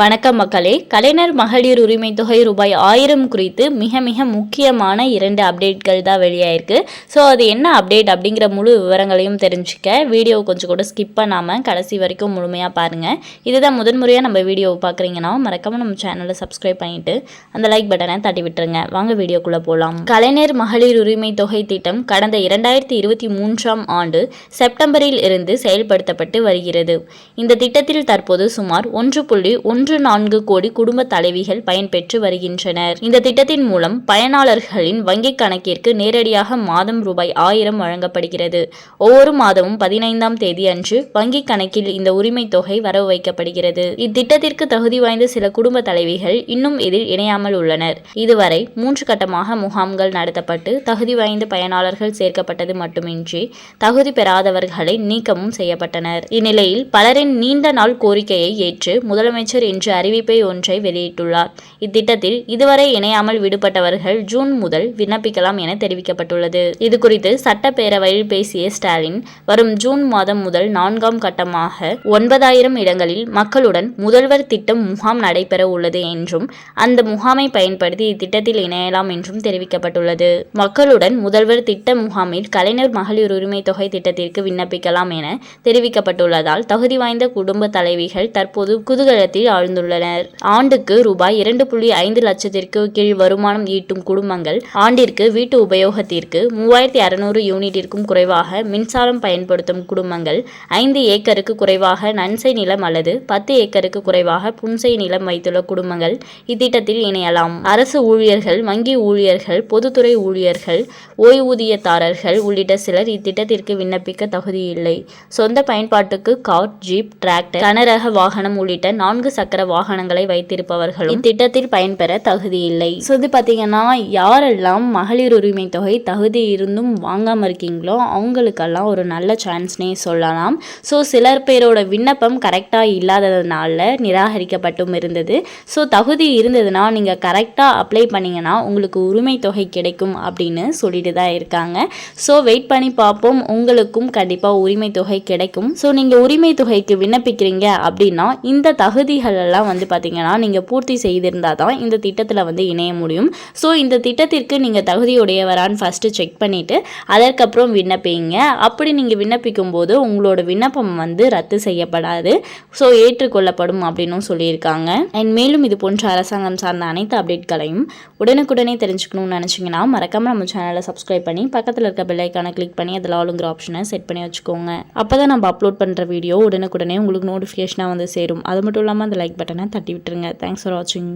வணக்கம் மக்களே. கலைஞர் மகளிர் உரிமை தொகை ரூபாய் ஆயிரம் குறித்து மிக மிக முக்கியமான இரண்டு அப்டேட்கள் தான் வெளியாயிருக்கு. ஸோ அது என்ன அப்டேட் அப்படிங்கிற முழு விவரங்களையும் தெரிஞ்சுக்க வீடியோ கொஞ்சம் கூட ஸ்கிப் பண்ணாமல் கடைசி வரைக்கும் முழுமையாக பாருங்கள் இதுதான் முதன்முறையாக நம்ம வீடியோவை பார்க்குறீங்கன்னா மறக்காமல் நம்ம சேனலை சப்ஸ்கிரைப் பண்ணிட்டு அந்த லைக் பட்டனை தட்டி விட்டுருங்க. வாங்க வீடியோக்குள்ளே போகலாம் கலைஞர் மகளிர் உரிமை தொகை திட்டம் கடந்த இரண்டாயிரத்தி இருபத்தி மூன்றாம் ஆண்டு செப்டம்பரில் இருந்து செயல்படுத்தப்பட்டு வருகிறது. இந்த திட்டத்தில் தற்போது சுமார் ஒன்று புள்ளி ஒன்று நான்கு கோடி குடும்ப தலைவிகள் பயன்பெற்று வருகின்றனர். இந்த திட்டத்தின் மூலம் பயனாளர்களின் வங்கிக் கணக்கிற்கு நேரடியாக மாதம் ரூபாய் ஆயிரம் வழங்கப்படுகிறது. ஒவ்வொரு மாதமும் பதினைந்தாம் தேதி அன்று வங்கிக் கணக்கில் இந்த உரிமை தொகை வரவு வைக்கப்படுகிறது. இத்திட்டத்திற்கு தகுதி வாய்ந்த சில குடும்ப தலைவிகள் இன்னும் இதில் இணையாமல் உள்ளனர். இதுவரை மூன்று கட்டமாக முகாம்கள் நடத்தப்பட்டு தகுதி வாய்ந்த பயனாளர்கள் சேர்க்கப்பட்டது மட்டுமின்றி தகுதி பெறாதவர்களை நீக்கமும் செய்யப்பட்டனர். இந்நிலையில் பலரின் நீண்ட நாள் கோரிக்கையை ஏற்று முதலமைச்சர் இன்று அறிவிப்பை ஒன்றை வெளியிட்டுள்ளார். இத்திட்டத்தில் இதுவரை இணையாமல் விடுபட்டவர்கள் ஜூன் முதல் விண்ணப்பிக்கலாம் என தெரிவிக்கப்பட்டுள்ளது. இதுகுறித்து சட்டப்பேரவையில் பேசிய ஸ்டாலின் வரும் ஜூன் மாதம் முதல் நான்காம் கட்டமாக ஒன்பதாயிரம் இடங்களில் மக்களுடன் முதல்வர் திட்டம் முகாம் நடைபெற உள்ளது என்றும் அந்த முகாமை பயன்படுத்தி இத்திட்டத்தில் இணையலாம் என்றும் தெரிவிக்கப்பட்டுள்ளது. மக்களுடன் முதல்வர் திட்ட முகாமில் கலைஞர் மகளிர் உரிமை தொகை திட்டத்திற்கு விண்ணப்பிக்கலாம் என தெரிவிக்கப்பட்டுள்ளதால் தகுதி வாய்ந்த குடும்ப தலைவிகள் தற்போது குதூகலத்தில் ஆழ்ந்துள்ளனர். ஆண்டுக்கு ரூபாய் இரண்டு புள்ளி ஐந்து லட்சத்திற்கு கீழ் வருமானம் ஈட்டும் குடும்பங்கள் ஆண்டிற்கு வீட்டு உபயோகத்திற்கு மூவாயிரத்தி அறுநூறு யூனிட்டிற்கும் குறைவாக மின்சாரம் பயன்படுத்தும் குடும்பங்கள் ஐந்து ஏக்கருக்கு குறைவாக நன்சை நிலம் அல்லது பத்து ஏக்கருக்கு குறைவாக புன்சை நிலம் வைத்துள்ள குடும்பங்கள் இத்திட்டத்தில் இணையலாம். அரசு ஊழியர்கள் வங்கி ஊழியர்கள் பொதுத்துறை ஊழியர்கள் ஓய்வூதியதாரர்கள் உள்ளிட்ட சிலர் இத்திட்டத்திற்கு விண்ணப்பிக்க தகுதியில்லை. சொந்த பயன்பாட்டுக்கு கார் ஜீப் டிராக்டர் கனரக வாகனம் உள்ளிட்ட நான்கு சக்கர வாகனங்களை வைத்திருப்பவர்களும் இத்திட்டத்தில் பயன்பெற தகுதியில்லை. ஸோ இது பார்த்தீங்கன்னா யாரெல்லாம் மகளிர் உரிமை தொகை தகுதி இருந்தும் வாங்காமல் இருக்கீங்களோ அவங்களுக்கெல்லாம் ஒரு நல்ல சான்ஸ்னே சொல்லலாம். ஸோ சிலர் பேரோட விண்ணப்பம் கரெக்டாக இல்லாததுனால நிராகரிக்கப்பட்டும் இருந்தது. ஸோ தகுதி இருந்ததுன்னா நீங்கள் கரெக்டாக அப்ளை பண்ணிங்கன்னா உங்களுக்கு உரிமை தொகை கிடைக்கும் அப்படின்னு சொல்லிட்டு தான் இருக்காங்க. ஸோ வெயிட் பண்ணி பார்ப்போம். உங்களுக்கும் கண்டிப்பாக உரிமை தொகை கிடைக்கும். ஸோ நீங்கள் உரிமை தொகைக்கு விண்ணப்பிக்கிறீங்க அப்படின்னா இந்த தகுதிகள் எல்லாம் வந்து பார்த்தீங்கன்னா நீங்கள் பூர்த்தி செய்திருந்தால் தான் இந்த திட்டத்தில் வந்து இணைய முடியும். ஸோ இந்த திட்டத்திற்கு நீங்கள் தகுதியுடையவரான்னு ஃபஸ்ட்டு செக் பண்ணிவிட்டு அதற்கப்புறம் விண்ணப்பிங்க. அப்படி நீங்கள் விண்ணப்பிக்கும் போது உங்களோட விண்ணப்பம் வந்து ரத்து செய்யப்படாது. ஸோ ஏற்றுக்கொள்ளப்படும் அப்படின்னும் சொல்லியிருக்காங்க. அண்ட் மேலும் இது போன்ற அரசாங்கம் சார்ந்த அனைத்து அப்டேட்களையும் உடனுக்குடனே தெரிஞ்சுக்கணும்னு நினச்சிங்கன்னா மறக்காமல் நம்ம சேனலை சப்ஸ்கிரைப் பண்ணி பக்கத்தில் இருக்க பெல்லைக்கான கிளிக் பண்ணி அதில் ஆளுங்கிற ஆப்ஷனை செட் பண்ணி வச்சுக்கோங்க. அப்போ தான் நம்ம அப்லோட் பண்ணுற வீடியோ உடனுக்குடனே உங்களுக்கு நோட்டிஃபிகேஷனாக வந்து சேரும். அது மட்டும் இல்லாமல் அந்த லைக் பட்டனை தட்டி விட்டுருங்க தேங்க்ஸ் ஃபார் வாட்சிங்